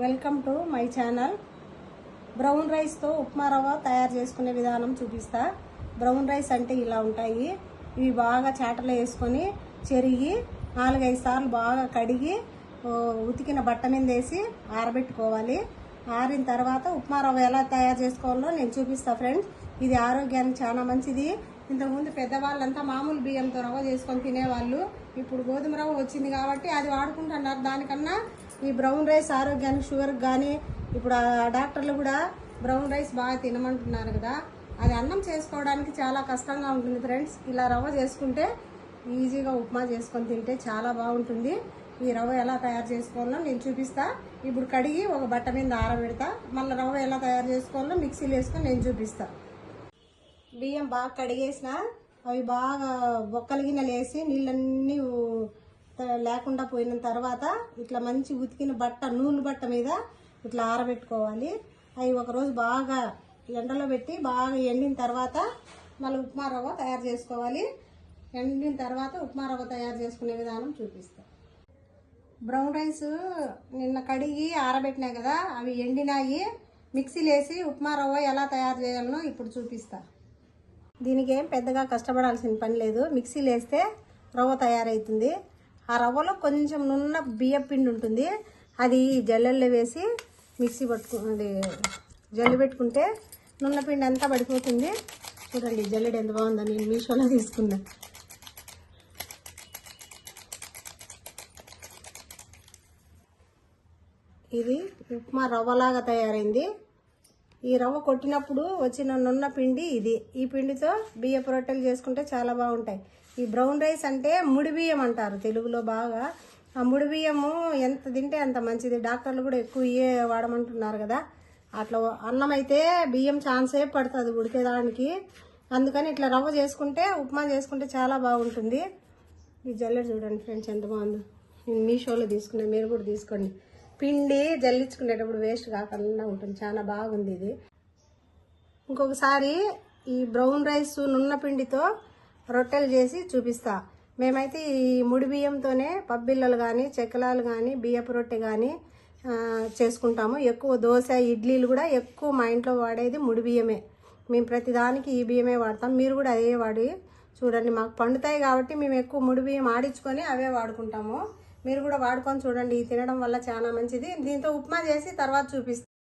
Welcome to my channel. Brown రైస్తో ఉప్మా రవ్వ తయారు చేసుకునే విధానం చూపిస్తా. బ్రౌన్ రైస్ అంటే ఇలా ఉంటాయి. ఇవి బాగా చాటలో వేసుకొని చెరిగి నాలుగైదు సార్లు బాగా కడిగి ఉతికిన బట్ట మీద వేసి ఆరబెట్టుకోవాలి. ఆరిన తర్వాత ఉప్మా రవ్వ ఎలా తయారు చేసుకోవాలో నేను చూపిస్తా ఫ్రెండ్స్. ఇది ఆరోగ్యానికి చాలా మంచిది. ఇంతకుముందు పెద్దవాళ్ళంతా మామూలు బియ్యంతో రవ్వ చేసుకొని తినేవాళ్ళు. ఇప్పుడు గోధుమ రవ్వ వచ్చింది కాబట్టి అది వాడుకుంటున్నారు. దానికన్నా ఈ బ్రౌన్ రైస్ ఆరోగ్యానికి షుగర్కి కానీ ఇప్పుడు డాక్టర్లు కూడా బ్రౌన్ రైస్ బాగా తినమంటున్నారు కదా. అది అన్నం చేసుకోవడానికి చాలా కష్టంగా ఉంటుంది ఫ్రెండ్స్. ఇలా రవ్వ చేసుకుంటే ఈజీగా ఉప్మా చేసుకొని తింటే చాలా బాగుంటుంది. ఈ రవ్వ ఎలా తయారు చేసుకోవాలో నేను చూపిస్తా. ఇప్పుడు కడిగి ఒక బట్ట మీద ఆరబెడతా. మళ్ళీ రవ్వ ఎలా తయారు చేసుకోవాలో మిక్సీలో వేసుకొని నేను చూపిస్తాను బియ్యం బాగా కడిగేసిన అవి బాగా బొక్కల గిన్నెలు వేసి నీళ్ళన్నీ లేకుండా పోయిన తర్వాత ఇట్లా మంచి ఉతికిన బట్ట నూలు బట్ట మీద ఇట్లా ఆరబెట్టుకోవాలి. అవి ఒకరోజు బాగా ఎండలో పెట్టి బాగా ఎండిన తర్వాత మళ్ళీ ఉప్మా రవ్వ తయారు చేసుకోవాలి. ఎండిన తర్వాత ఉప్మా రవ్వ తయారు చేసుకునే విధానం చూపిస్తా. బ్రౌన్ రైస్ నిన్న కడిగి ఆరబెట్టినా కదా అవి ఎండినాయి. మిక్సీలో వేసి ఉప్మా రవ్వ ఎలా తయారు చేయాలనో ఇప్పుడు చూపిస్తాను దీనికి ఏం పెద్దగా కష్టపడాల్సిన పని లేదు. మిక్సీలు వేస్తే రవ్వ తయారవుతుంది ఆ రవ్వలో కొంచెం నున్న బియ్య పిండి ఉంటుంది. అది జల్లెల్లో వేసి మిక్సీ పట్టుకుంది జల్లు జల్లి పెట్టుకుంటే నున్న పిండి అంతా పడిపోతుంది. చూడండి జల్లెడ ఎంత బాగుందో. నేను మీషోలో తీసుకున్నా. ఇది ఉప్మా రవ్వలాగా తయారైంది. ఈ రవ్వ కొట్టినప్పుడు వచ్చిన నున్న పిండి ఇది. ఈ పిండితో బియ్య రొట్టెలు చేసుకుంటే చాలా బాగుంటాయి. ఈ బ్రౌన్ రైస్ అంటే ముడి బియ్యం అంటారు తెలుగులో బాగా. ఆ ముడి బియ్యము ఎంత తింటే అంత మంచిది. డాక్టర్లు కూడా ఎక్కువ ఇయే వాడమంటున్నారు కదా. అట్లా అన్నం అయితే బియ్యం ఛాన్సేపు పడుతుంది ఉడికేదానికి. అందుకని ఇట్లా రవ్వ చేసుకుంటే ఉప్మా చేసుకుంటే చాలా బాగుంటుంది. ఈ జల్లెడ చూడండి ఫ్రెండ్స్ ఎంత బాగుందో. నేను మీషోలో తీసుకున్నా మీరు కూడా తీసుకోండి. పిండి జల్లించుకునేటప్పుడు వేస్ట్ కాకుండా ఉంటుంది. చాలా బాగుంది ఇది. ఇంకొకసారి ఈ బ్రౌన్ రైస్ నున్న పిండితో రొట్టెలు చేసి చూపిస్తా. మేమైతే ఈ ముడి బియ్యంతోనే పబ్బిళ్ళలు కానీ చెక్కలాలు కానీ బియ్యపు రొట్టె కానీ చేసుకుంటాము. ఎక్కువ దోశ ఇడ్లీలు కూడా ఎక్కువ మా ఇంట్లో వాడేది ముడి బియ్యమే. మేము ప్రతిదానికి ఈ బియ్యమే వాడతాం. మీరు కూడా అదే వాడి చూడండి. మాకు పండుతాయి కాబట్టి మేము ఎక్కువ ముడి బియ్యం ఆడించుకొని అవే వాడుకుంటాము. మీరు కూడా వాడుకొని చూడండి. తినడం వల్ల చాలా మంచిది. దీంతో ఉప్మా చేసి తర్వాత చూపిస్తాను